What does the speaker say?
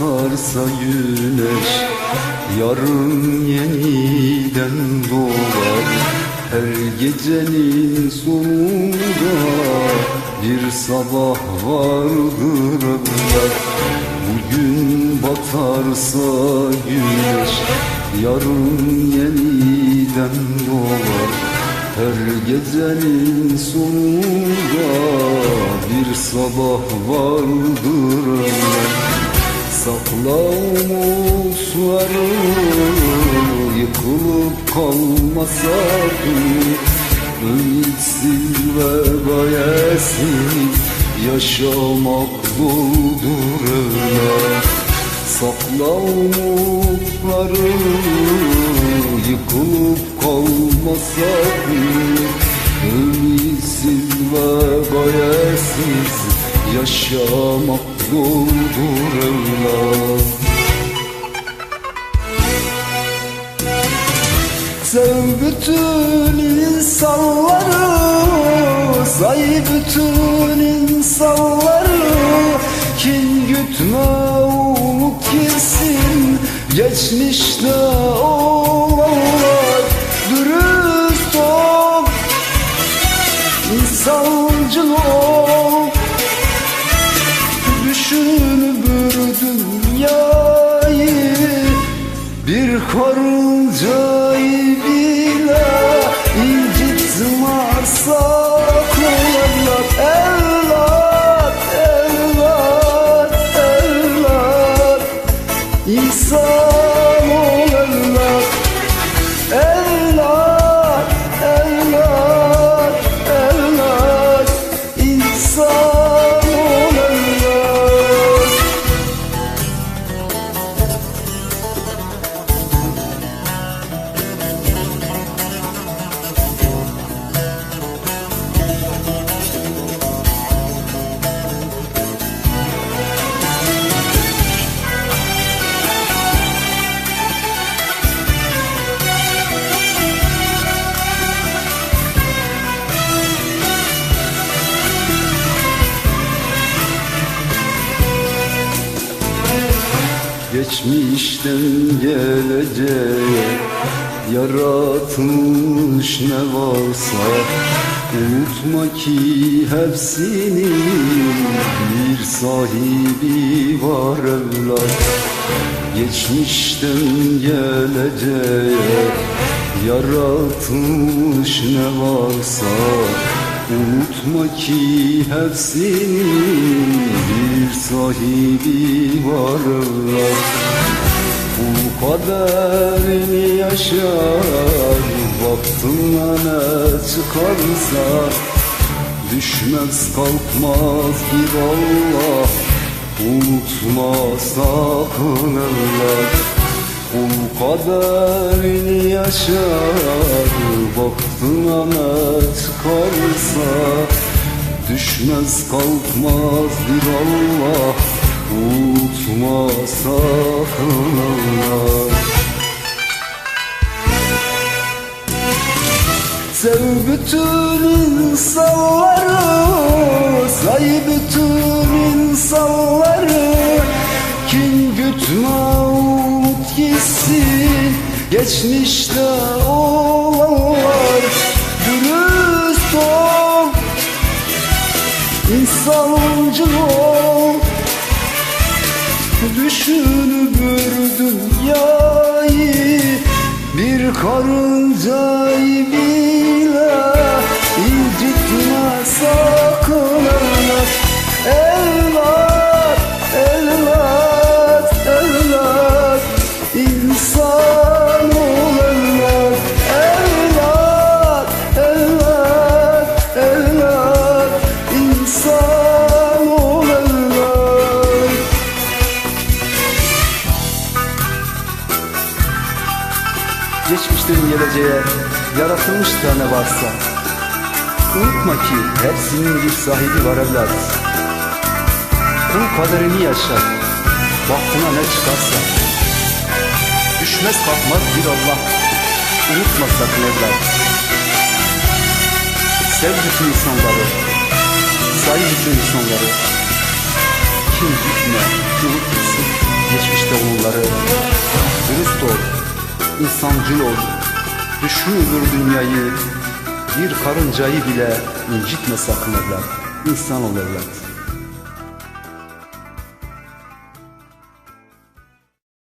batarsa güneş Yarın yeniden doğar. Her gecenin sonunda bir sabah vardır evlat Bugün batarsa güneş Yarın yeniden doğar. Her gecenin sonunda bir sabah vardır evlat Sakla umutları yıkılıp kalma sakın Ümitsiz ve gayesiz yaşamak doldur evlat Sakla umutları yıkılıp kalma sakın Ümitsiz ve gayesiz yaşamak doldur bütün insanları Kin gütme umut kesin Geçmişte olanlar. Dürüst ol İnsancıl ol. Düşün bir dünyayı Bir karıncayı bile incitmezsak İnsan ol Geçmişten geleceğe yaratılmış ne varsa Unutma ki hepsinin bir sahibi var evlat. Geçmişten geleceğe yaratılmış ne varsa Unutma ki hepsinin bir sahibi var evlat Bu kaderini yaşar Baktığına ne çıkarsa Düşmez kalkmaz bir Allah. Unutma sakın evlat Kul kaderini yaşar Baktığına ne çıkarsa Düşmez kalkmaz bir Allah Unutma sakın Allah. Sev bütün insanları Say bütün insanları. Kin gütme umut gitsin Geçmişte olanlar İnsancıl ol. Düşün bir dünyayı Bir karıncayı bile incitme sakın Geçmişten geleceğe yaratılmış da ne varsa. Unutma ki hepsinin bir sahibi var evlat. Kul kaderini yaşar Baktına ne çıkarsa. Düşmez kalkmaz bir Allah Unutma sakın evlat. Sev bütün insanları Say bütün insanları. Kim gitme, unut gitsin geçmişte onları Dürüst ol, insancıl ol. Düşünür dünyayı Bir karıncayı bile incitme sakın evlat. İnsan ol evlat